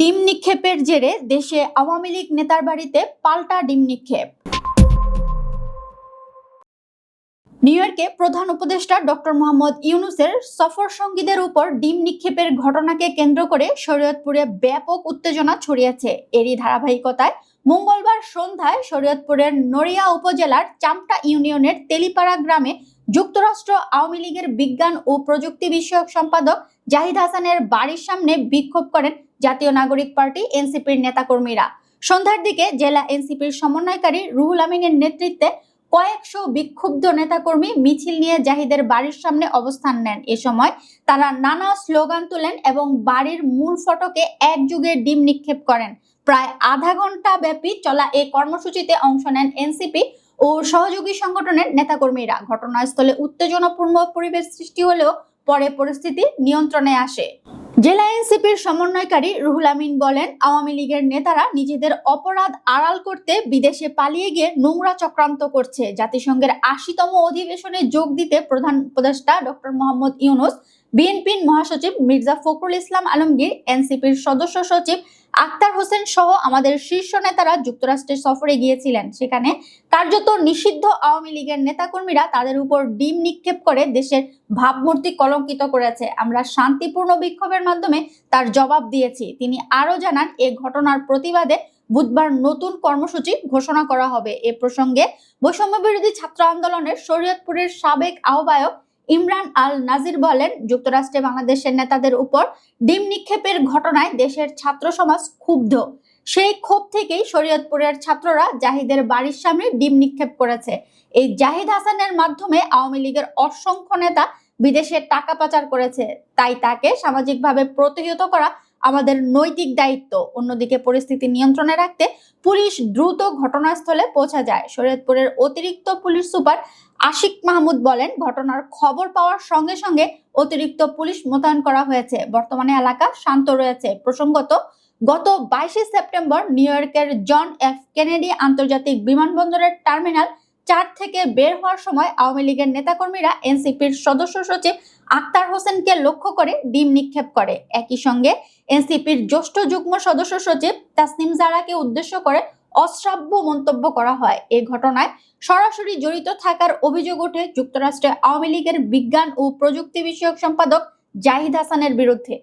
ডিম নিক্ষেপের জেরে দেশে আওয়ামী লীগ নেতার বাড়িতে পাল্টা ডিম নিক্ষেপ। নিউ ইয়র্কে প্রধান উপদেষ্টা ডক্টর মোহাম্মদ ইউনুসের সফর সঙ্গীদের উপর ডিম নিক্ষেপের ঘটনাকে কেন্দ্র করে শরীয়তপুরে ব্যাপক উত্তেজনা ছড়িয়েছে। এরই ধারাবাহিকতায় মঙ্গলবার সন্ধ্যায় শরীয়তপুরের নড়িয়া উপজেলার চামটা ইউনিয়নের তেলিপাড়া গ্রামে যুক্তরাষ্ট্র আওয়ামী লীগের বিজ্ঞান ও প্রযুক্তি বিষয়ক সম্পাদক জাহিদ হাসানের বাড়ির সামনে বিক্ষোভ করেন জাতীয় নাগরিক পার্টি এনসিপির নেতাকর্মীরা। সন্ধ্যার দিকে জেলা এনসিপির সমন্বয়কারী রুহুল আমিনের নেতৃত্বে কয়েকশো বিক্ষুব্ধ নেতাকর্মী মিছিল নিয়ে জাহিদের বাড়ির সামনে অবস্থান নেন। এ সময় তারা নানা স্লোগান তোলেন এবং বাড়ির মূল ফটকে একযুগে ডিম নিক্ষেপ করেন। প্রায় আধা ঘণ্টা ব্যাপী চলা এই কর্মসূচিতে অংশ নেন এনসিপি ও সহযোগী সংগঠনের নেতাকর্মীরা ঘটনাস্থলে উত্তেজনাপূর্ণ পরিবেশ সৃষ্টি হলেও পরে পরিস্থিতি নিয়ন্ত্রণে আসে। জেলা এনসিপির সমন্বয়কারী রুহুল আমিন বলেন, আওয়ামী লীগের নেতারা নিজেদের অপরাধ আড়াল করতে বিদেশে পালিয়ে গিয়ে নোংরা চক্রান্ত করছে। জাতিসংঘের আশিতম অধিবেশনে যোগ দিতে প্রধান উপদেষ্টা ডক্টর মোহাম্মদ ইউনুস বিএনপির মহাসচিব মির্জা ফখরুল ইসলাম আলমগীর, এনসিপির সদস্য সচিব আক্তার হোসেন সহ আমাদের শীর্ষ নেতারা যুক্তরাষ্ট্রের সফরে গিয়েছিলেন। সেখানে কার্যত নিষিদ্ধ আওয়ামী লীগের নেতাকর্মীরা তাদের উপর ডিম নিক্ষেপ করে দেশের ভাবমূর্তি কলঙ্কিত করেছে। আমরা শান্তিপূর্ণ বিক্ষোভের মাধ্যমে তার জবাব দিয়েছি। তিনি আরও জানান, এ ঘটনার প্রতিবাদে বুধবার নতুন কর্মসূচি ঘোষণা করা হবে। এ প্রসঙ্গে বৈষম্য বিরোধী ছাত্র আন্দোলনের শরীয়তপুরের সাবেক আহ্বায়ক ইমরান আল নাজির বলেন, যুক্তরাষ্ট্রে বাংলাদেশের নেতাদের উপর ডিম নিক্ষেপের ঘটনায় দেশের ছাত্র সমাজ ক্ষুব্ধ। সেই ক্ষোভ থেকেই শরীয়তপুরের ছাত্ররা জাহিদের বাড়ির সামনে ডিম নিক্ষেপ করেছে। এই জাহিদ হাসানের মাধ্যমে আওয়ামী লীগের অসংখ্য নেতা বিদেশে টাকা পাচার করেছে। তাই তাকে সামাজিকভাবে প্রতিহত করা আমাদের নৈতিক দায়িত্ব অন্যদিকে পরিস্থিতি নিয়ন্ত্রণে রাখতে পুলিশ দ্রুত ঘটনাস্থলে পৌঁছা যায়। শরীয়তপুরের অতিরিক্ত পুলিশ সুপার আশিক মাহমুদ বলেন, ঘটনার খবর পাওয়ার সঙ্গে সঙ্গে অতিরিক্ত পুলিশ মোতায়েন করা হয়েছে। বর্তমানে এলাকা শান্ত রয়েছে। প্রসঙ্গত, গত বাইশে সেপ্টেম্বর নিউ ইয়র্কের জন এফ কেনেডি আন্তর্জাতিক বিমানবন্দরের টার্মিনাল চার থেকে বের হওয়ার সময় আওয়ামী লীগের নেতাকর্মীরা এনসিপির সদস্য সচিব আক্তার হোসেনকে লক্ষ্য করে ডিম নিক্ষেপ করে। একই সঙ্গে এনসিপির জ্যেষ্ঠ যুগ্ম সদস্য সচিব তাসনিম জারাকে উদ্দেশ্য করে অশ্রাব্য মন্তব্য করা হয়। এ ঘটনায় সরাসরি জড়িত থাকার অভিযোগ ওঠে যুক্তরাষ্ট্রে আওয়ামী লীগের বিজ্ঞান ও প্রযুক্তি বিষয়ক সম্পাদক জাহিদ হাসানের বিরুদ্ধে।